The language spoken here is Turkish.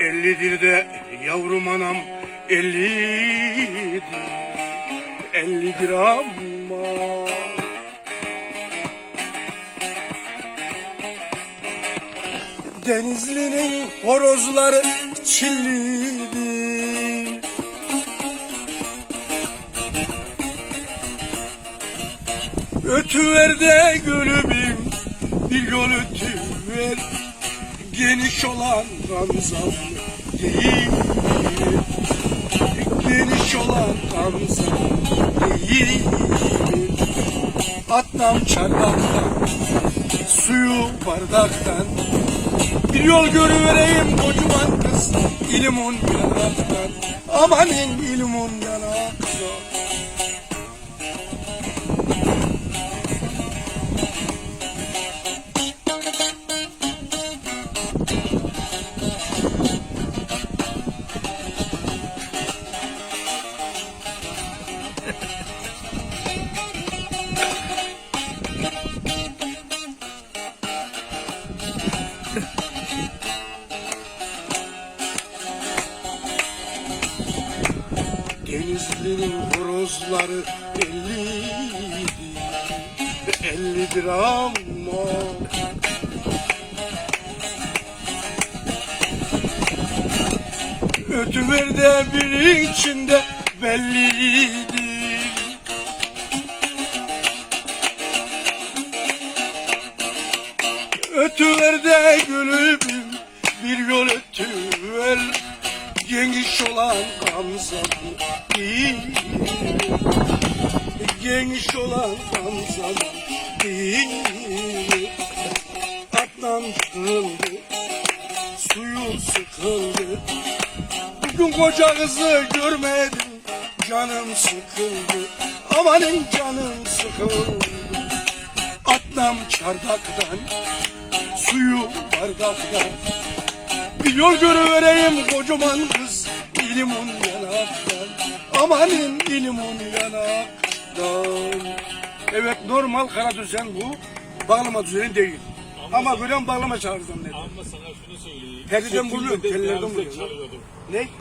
Ellidir de yavrum anam ellidir Ellidir ama Denizli'nin horozları çillidir Ötüver de gülübüm bir yol ötüver. Geniş olan Ramazan değil. Geniş olan Ramazan değil. Atlam çardaktan Suyu bardaktan. Bir yol görüvereyim kocaman kız İlimun yanaktan. Amanın ilimun yanaktan Denizli'nin horozları ellidir, ellidir ama Ötüver de bir içinde bellidir Ötüver de gülübüm bir yol ötüver. Geniş olan Ramazan değil. Geniş olan Ramazan değil. Atlan kırıldı Suyu sıkıldı. Bugün koca kızı görmedim Canım sıkıldı. Amanın canım sıkıldı. Atlam çardaktan bardaktan bir yol görüvereyim kocaman kız İlimun yanaktan Amanın ilimun yanaktan Evet normal kara düzen bu Bağlama düzeni değil Ama böyle bağlama çağırdım dedi Ama sana şunu söyleyeyim. Buluyorum, de tellerden çalıyordum. Ne?